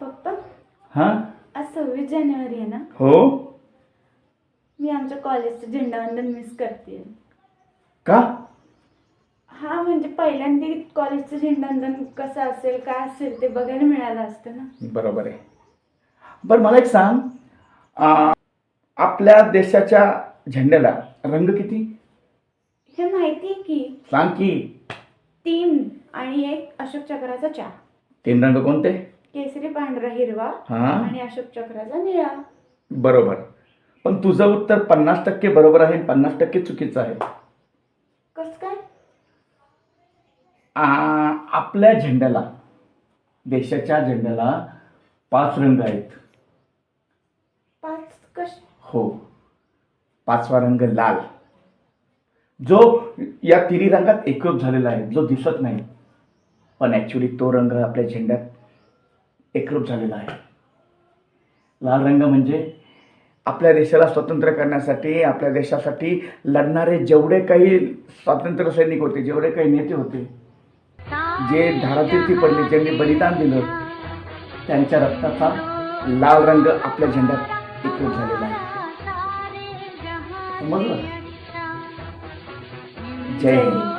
पप्पा हां? आज सव्वीस जानेवारी आहे ना? हो? मी आमच्या कॉलेजचं झेंडावंदन मिस करते का? हा म्हणजे पहिल्यांदा कॉलेजचं झेंडावंदन कसं असेल काय असेल ते बघायला मिळालं असतं ना. बरोबर आहे. बरं मला एक सांग. आ, आपल्या देशाच्या झेंड्याला रंग किती? हे माहिती आहे की सांग की. तीन आणि एक अशोक चक्राचा चार. तीन रंग कोणते? केसरी पांढरा हिरवा हां? आणि अशोक चक्राचा निळा. बरोबर. पण तुझं उत्तर पन्नास टक्के बरोबर आहे पन्नास टक्के चुकीचं आहे. कसं काय? आ, आपल्या झेंड्याला देशाच्या झेंड्याला पाच रंग आहेत. पाच कश? हो. पाचवा रंग लाल. जो या तिन्ही रंगात एकरूप झालेला आहे जो दिसत नाही. पण ॲक्च्युली तो रंग आपल्या झेंड्यात एकरूप झालेला आहे. लाल रंग म्हणजे आपल्या देशाला स्वतंत्र करण्यासाठी आपल्या देशासाठी लढणारे जेवढे काही स्वातंत्र्य सैनिक होते जेवढे काही नेते होते जे धारातीर्थी पडले ज्यांनी बलिदान दिलं त्यांच्या रक्ताचा लाल रंग आपल्या झेंड्यात एकरूप झालेला आहे. समजलं? जय हिंद.